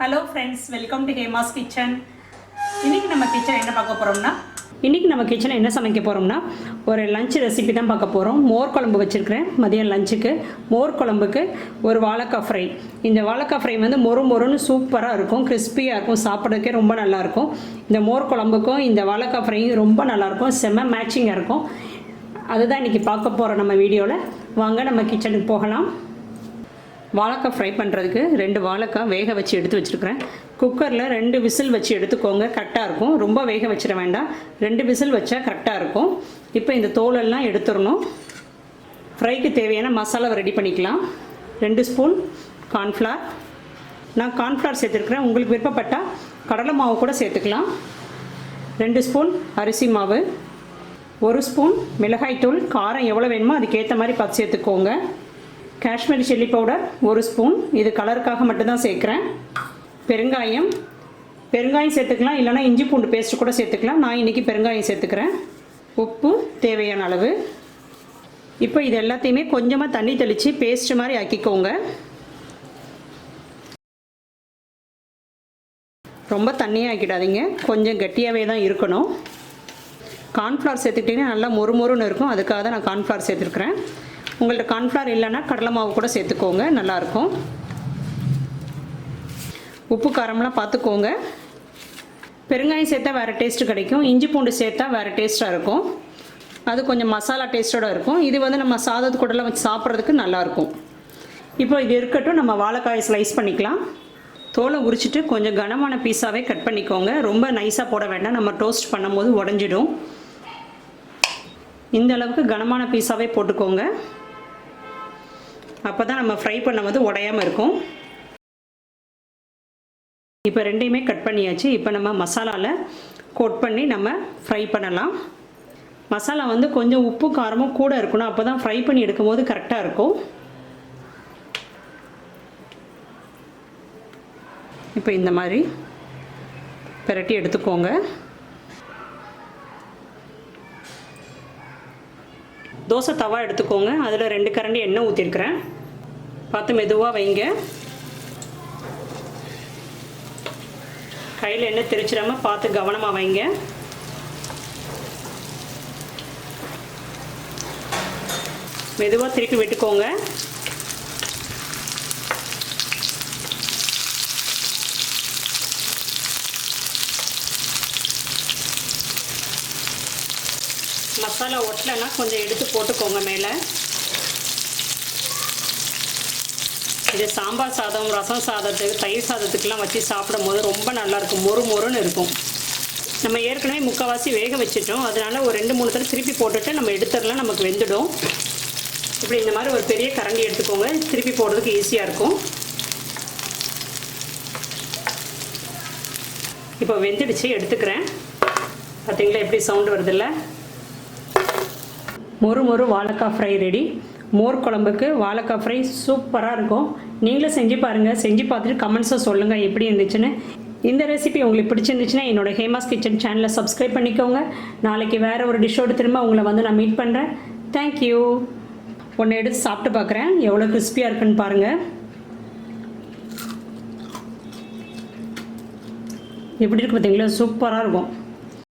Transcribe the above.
Hello friends welcome to Hema's kitchen இன்னைக்கு நம்ம kitchen என்ன பார்க்க போகிறோம்னா இன்றைக்கி நம்ம கிச்சனில் என்ன சமைக்க போகிறோம்னா ஒரு லஞ்ச் ரெசிபி தான் பார்க்க போகிறோம் மோர் குழம்பு வச்சுருக்கிறேன் மதியம் லஞ்சுக்கு மோர் குழம்புக்கு ஒரு வாழைக்காய் ஃப்ரை இந்த வாழைக்காய் ஃப்ரை வந்து மொறு மொறுன்னு சூப்பராக இருக்கும் கிறிஸ்பியாக இருக்கும் சாப்பிட்றதுக்கே ரொம்ப நல்லாயிருக்கும் இந்த மோர் குழம்புக்கும் இந்த வாழைக்காய் ஃப்ரையும் ரொம்ப நல்லாயிருக்கும் செம்ம மேட்சிங்காக இருக்கும். அதுதான் இன்றைக்கி பார்க்க போகிறோம் நம்ம வீடியோவில் வாங்க நம்ம கிச்சனுக்கு போகலாம். வாழைக்காய் ஃப்ரை பண்ணுறதுக்கு ரெண்டு வாழைக்காய் வேக வச்சு எடுத்து வச்சுருக்கிறேன். குக்கரில் ரெண்டு விசில் வச்சு எடுத்துக்கோங்க கரெக்டாக இருக்கும். ரொம்ப வேக வச்சிட வேண்டாம். ரெண்டு விசில் வச்சா கரெக்டாக இருக்கும். இப்போ இந்த தோலெல்லாம் எடுத்துடணும். ஃப்ரைக்கு தேவையான மசாலாவை ரெடி பண்ணிக்கலாம். ரெண்டு ஸ்பூன் கார்ன்ஃப்ளார் நான் கார்ன்ஃப்ளார் சேர்த்துருக்குறேன். உங்களுக்கு விருப்பப்பட்டால் கடலை மாவு கூட சேர்த்துக்கலாம். ரெண்டு ஸ்பூன் அரிசி மாவு. ஒரு ஸ்பூன் மிளகாய்த்தூள் காரம் எவ்வளோ வேணுமோ அதுக்கேற்ற மாதிரி பார்த்து சேர்த்துக்கோங்க. காஷ்மீரி சில்லி பவுடர் ஒரு ஸ்பூன். இது கலருக்காக மட்டும்தான் சேர்க்குறேன். பெருங்காயம். பெருங்காயம் சேர்த்துக்கலாம். இல்லைனா இஞ்சி பூண்டு பேஸ்ட் கூட சேர்த்துக்கலாம். நான் இன்றைக்கி பெருங்காயம் சேர்த்துக்கிறேன். உப்பு தேவையான அளவு. இப்போ இது எல்லாத்தையுமே கொஞ்சமாக தண்ணி தெளித்து பேஸ்ட் மாதிரி ஆக்கிக்கோங்க. ரொம்ப தண்ணியாக ஆக்கிடாதீங்க. கொஞ்சம் கட்டியாகவே தான் இருக்கணும். கார்ன்ஃப்ளவர் சேர்த்துக்கிட்டிங்கன்னா நல்லா மொறு மொறுன்னு இருக்கும். அதுக்காக தான் நான் கார்ன்ஃப்ளவர் சேர்த்துருக்குறேன். உங்கள்ட்ட கார்ன்ஃப்ளவர் இல்லைன்னா கடலை மாவு கூட சேர்த்துக்கோங்க நல்லாயிருக்கும். உப்பு காரம்லாம் பார்த்துக்கோங்க. பெருங்காயம் சேர்த்தா வேறு டேஸ்ட்டு கிடைக்கும். இஞ்சி பூண்டு சேர்த்தா வேறு டேஸ்ட்டாக இருக்கும். அது கொஞ்சம் மசாலா டேஸ்ட்டோட இருக்கும். இது வந்து நம்ம சாதத்து கூடலாம் வச்சு சாப்பிட்றதுக்கு நல்லாயிருக்கும். இப்போ இது இருக்கட்டும் நம்ம வாழைக்காயை ஸ்லைஸ் பண்ணிக்கலாம். தோலை உரிச்சிட்டு கொஞ்சம் கனமான பீஸாகவே கட் பண்ணிக்கோங்க. ரொம்ப நைஸாக போட வேண்டாம். நம்ம டோஸ்ட் பண்ணும்போது உடஞ்சிடும். இந்த அளவுக்கு கனமான பீஸாகவே போட்டுக்கோங்க. அப்போ தான் நம்ம ஃப்ரை பண்ணும்போது உடையாமல் இருக்கும். இப்போ ரெண்டையுமே கட் பண்ணியாச்சு. இப்போ நம்ம மசாலாவில் கோட் பண்ணி நம்ம ஃப்ரை பண்ணலாம். மசாலா வந்து கொஞ்சம் உப்பு காரமும் கூட இருக்கணும். அப்போ தான் ஃப்ரை பண்ணி எடுக்கும்போது கரெக்டாக இருக்கும். இப்போ இந்த மாதிரி பிரட்டி எடுத்துக்கோங்க. தோசை தவா எடுத்துக்கோங்க. அதில் ரெண்டு கரண்டி எண்ணெய் ஊற்றிருக்கிறேன் பார்த்து மெதுவாக வைங்க. கையில் எண்ணெய் தெரிச்சிடாமல் பார்த்து கவனமாக வைங்க. மெதுவாக திருப்பி விட்டுக்கோங்க. மசாலா ஒட்டலைன்னா கொஞ்சம் எடுத்து போட்டுக்கோங்க மேலே. இது சாம்பார் சாதம் ரசம் சாதத்துக்கு தயிர் சாதத்துக்கெலாம் வச்சு சாப்பிடும் போது ரொம்ப நல்லாயிருக்கும். மொறு மொறுன்னு இருக்கும். நம்ம ஏற்கனவே முக்கால்வாசி வேக வச்சுட்டோம். அதனால் ஒரு ரெண்டு மூணு தடவை திருப்பி போட்டுட்டு நம்ம எடுத்துடலாம். நமக்கு வெந்துடும். இப்படி இந்த மாதிரி ஒரு பெரிய கரண்டி எடுத்துக்கோங்க. திருப்பி போடுறதுக்கு ஈஸியாக இருக்கும். இப்போ வெந்துடுச்சு. எடுத்துக்கிறேன். பார்த்தீங்களா? எப்படி சவுண்டு வருதில்ல? மொறு மொறு வாழைக்காய் ஃப்ரை ரெடி மோர் குழம்புக்கு வாழைக்காய் ஃப்ரை சூப்பராக இருக்கும். நீங்களும் செஞ்சு பாருங்கள் செஞ்சு பார்த்துட்டு கமெண்ட்ஸை சொல்லுங்கள் எப்படி இருந்துச்சுன்னு. இந்த ரெசிபி உங்களுக்கு பிடிச்சிருந்துச்சுன்னா என்னோட ஹேமாஸ் கிச்சன் சேனலை சப்ஸ்கிரைப் பண்ணிக்கோங்க. நாளைக்கு வேறு ஒரு டிஷ்ஷோடு திரும்ப உங்களை வந்து நான் மீட் பண்ணுறேன் தேங்க்யூ ஒன்று எடுத்து சாப்பிட்டு பார்க்குறேன். எவ்வளோ கிறிஸ்பியாக இருக்குன்னு பாருங்கள் எப்படி இருக்கு பார்த்தீங்களா? சூப்பராக இருக்கும்.